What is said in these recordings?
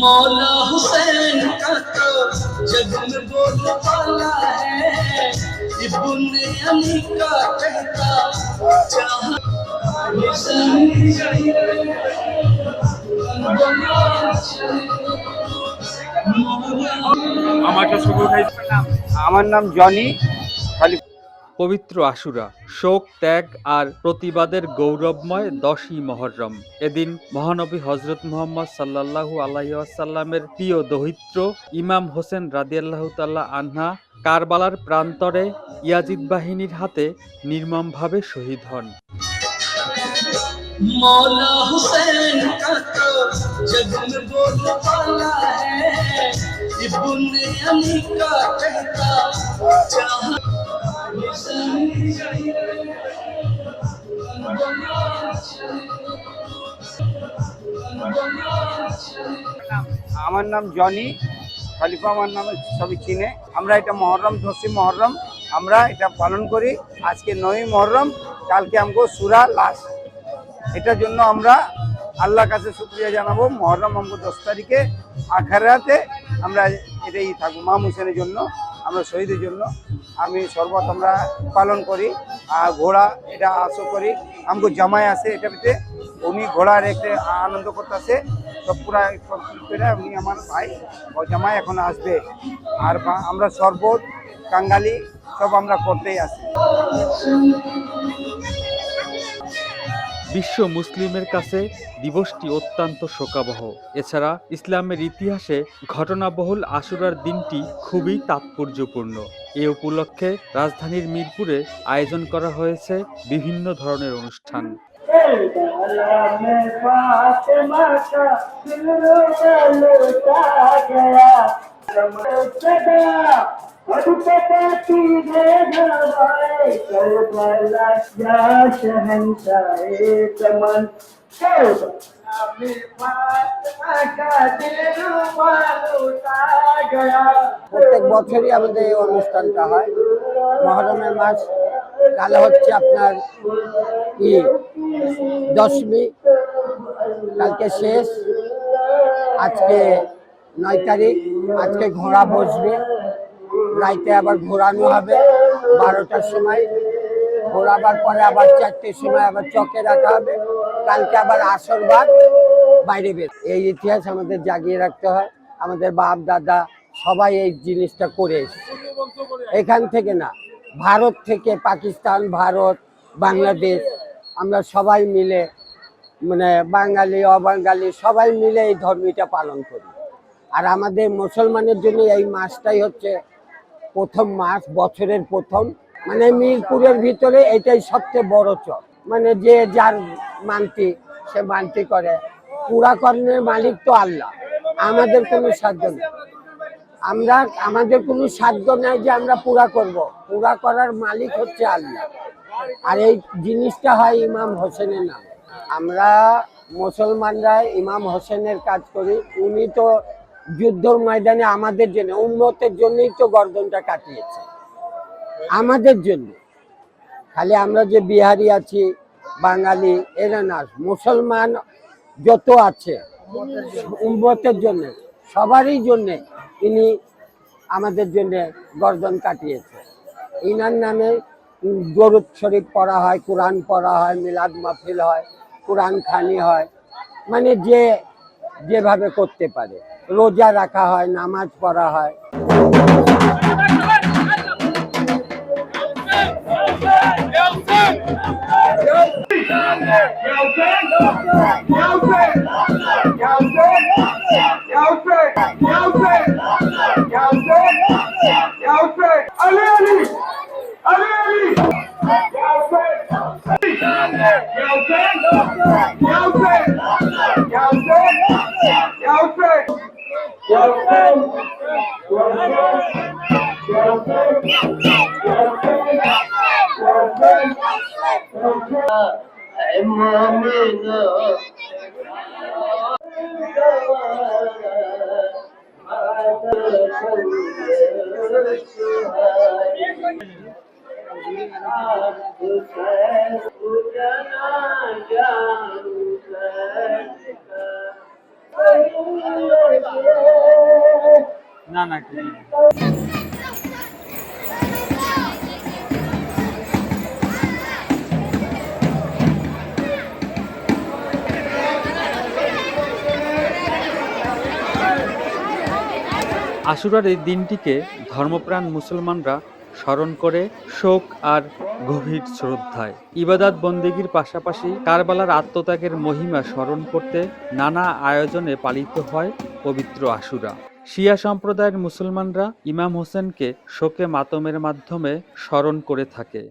मौला हुसैन का तो जग में बोलबाला है इब्ने अली का कहता जहां আমাকে শুভ ভাই আমার নাম জনি খালি পবিত্র আশুরা শোক ত্যাগ আর প্রতিবাদের গৌরবময় দশই মহরম এদিন মহানবী হজরত মুহাম্মদ সাল্লাল্লাহু আলাইসাল্লামের প্রিয় দহিত্র ইমাম হোসেন রাদিয়াল্লাহু তাল্লাহ আনহা কারবালার প্রান্তরে ইয়াজিদ বাহিনীর হাতে নির্মমভাবে শহীদ হন मौला हुसैन का तो जग में बोलबाला है इब्ने अली का कहता जहां আমার নাম জনি, খলিফা আমার নামে সবই চিনে। আমরা এটা মহরম দশই মহরম, আমরা এটা পালন করি। আজকে নয় মহরম, কালকে আমগো সুরা লাশ। এটার জন্য আমরা আল্লাহ কাছে শুক্রিয়া জানাব। মহরম আমগো দশ তারিখে, আখারাতে আমরা এটাই থাকব মা হুসেনের জন্য। আমরা শহীদের জন্য আমি শরবত আমরা পালন করি, আর ঘোড়া এটা আশো করি আমগো জামাই আছে এটা পেতে। উনি ঘোড়ার রেখে আনন্দ করতেছে সব পুরা উনি আমার ভাই ও জামাই এখন আসবে। আর আমরা শরবত, কাঙ্গালি সব আমরা করতেই আছি। বিশ্ব মুসলিমের কাছে দিবসটি অত্যন্ত শোকাবহ এছাড়া ইসলামের ইতিহাসে ঘটনাবহুল আশুরার দিনটি খুবই তাৎপর্যপূর্ণ এ উপলক্ষে রাজধানীর মিরপুরে আয়োজন করা হয়েছে বিভিন্ন ধরনের অনুষ্ঠান প্রত্যেক বছরই আমাদের এই অনুষ্ঠানটা হয়। মহরমের মাস, কাল হচ্ছে আপনার ই দশমী, কালকে শেষ, আজকে নয় তারিখ, আজকে ঘোড়া বসবে। রাইতে আবার ঘোরানো হবে বারোটার সময়। ঘোরাবার পরে আবার চারটের সময় আবার চকে রাখা হবে। কালকে আবার আসর বার বাইরে বের। এই ইতিহাস আমাদের জাগিয়ে রাখতে হয়। আমাদের বাপ, দাদা সবাই এই জিনিসটা করে এসেছে। এখান থেকে না, ভারত থেকে পাকিস্তান, ভারত, বাংলাদেশ, আমরা সবাই মিলে মানে বাঙালি, অবাঙালি, সবাই মিলে এই ধর্মীটা পালন করি। আর আমাদের মুসলমানের জন্য এই মাসটাই হচ্ছে প্রথম মাস, বছরের প্রথম। মানে মিরপুরের ভিতরে এটাই সবচেয়ে বড় চর। মানে যে যার মানতি, সে মানতি করে। পুরা কর্ণের মালিক তো আল্লাহ। আমাদের কোনো সাধ্য নেই। আমরা, আমাদের কোনো সাধ্য নাই যে আমরা পুরা করব। পুরা করার মালিক হচ্ছে আল্লাহ। আর এই জিনিসটা হয় ইমাম হোসেনের নাম। আমরা মুসলমানরা ইমাম হোসেনের কাজ করি। উনি তো যুদ্ধর ময়দানে আমাদের জন্য উন্নতের জন্যই তো গর্দনটা কাটিয়েছে। আমাদের জন্য। খালি আমরা যে বিহারি আছি, বাঙালি, এরা না, মুসলমান যত আছে, উম্মতের জন্য, সবারই জন্য ইনি আমাদের জন্য গর্দন কাটিয়েছে। ইনার নামে দরুদ শরীফ পড়া হয়, কোরআন পড়া হয়, মিলাদ মাহফিল হয়, কোরআন খানি হয় মানে যে যেভাবে করতে পারে। রোজা রাখা হয় নামাজ পড়া হয় Yeah, okay. I'm আশুরার এই দিনটিকে ধর্মপ্রাণ মুসলমানরা স্মরণ করে শোক আর গভীর শ্রদ্ধায়। ইবাদাত বন্দেগীর পাশাপাশি কারবালার আত্মত্যাগের মহিমা স্মরণ করতে নানা আয়োজনে পালিত হয় পবিত্র আশুরা। শিয়া সম্প্রদায়ের মুসলমানরা ইমাম হোসেনকে শোকে মাতমের মাধ্যমে স্মরণ করে থাকে।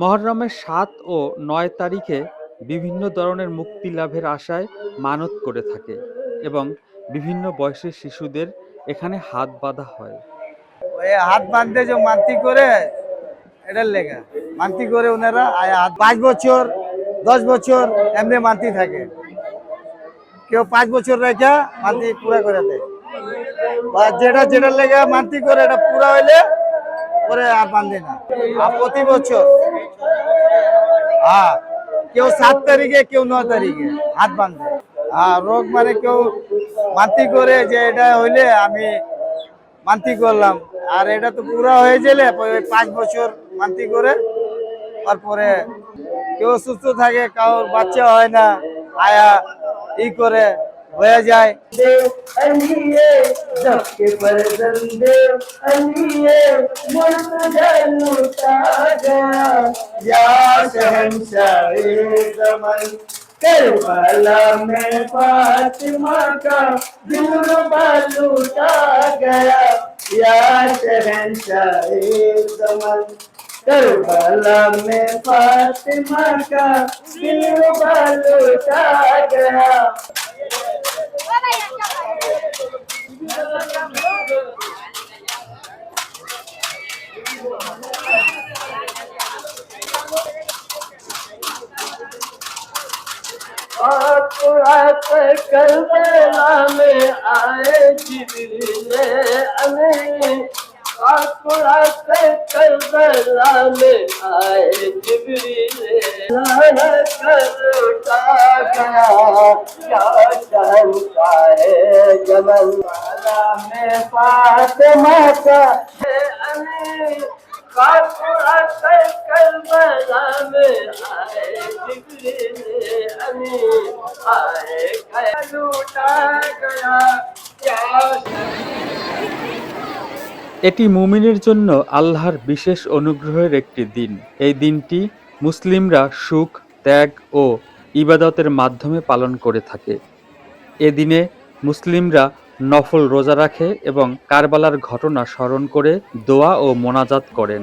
মহররমের সাত ও নয় তারিখে বিভিন্ন ধরনের মুক্তি লাভের আশায় মানত করে থাকে এবং বিভিন্ন বয়সের শিশুদের এখানে হাত বাঁধা হয়। হাত বাঁধতে যে মান্তি করে, এটার লেখা মান্তি করে ওনারা পাঁচ বছর, দশ বছর এমনি মান্তি থাকে। কেউ পাঁচ বছর রেখে মান্তি পুরা করে দেয়। বা যেটা যেটার লেগে মান্তি করে এটা পুরা হইলে পরে আর বাঁধে না। প্রতি বছর হ্যাঁ। কেউ সাত তারিখে, কেউ ন তারিখে, হাত বাঁধবে হ্যাঁ রোগ মানে কেউ মান্তি করে যে এটা হইলে আমি মান্তি করলাম। আর এটা তো পুরা হয়ে গেলে পাঁচ বছর মান্তি করে, তারপরে কেউ সুস্থ থাকে, কারোর বাচ্চা হয় না, আয়া ই করে। होया जाए। करबला में फातिमा का जुर्बा लूटा गया। या शहनशाह जमन करबला में फातिमा का जुर्बा लूटा गया। आप आप करबला में आए जिबरील अमीन आप आप kazaname ay Cibril'e Lanet gözü takaya Yaşan kaye এটি মুমিনের জন্য আল্লাহর বিশেষ অনুগ্রহের একটি দিন। এই দিনটি মুসলিমরা সুখ, ত্যাগ ও ইবাদতের মাধ্যমে পালন করে থাকে। এ দিনে মুসলিমরা নফল রোজা রাখে এবং কারবালার ঘটনা স্মরণ করে দোয়া ও মোনাজাত করেন।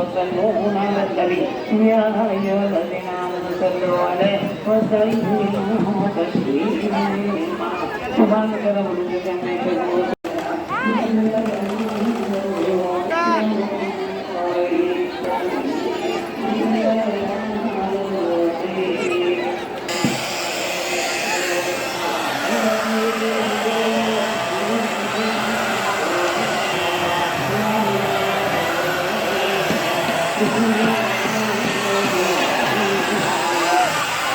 وسلموا على النبي يا ايها الذين امنوا صلوا عليه وسلموا تسليما سبحانك رب العزه عما يصفون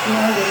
Yeah.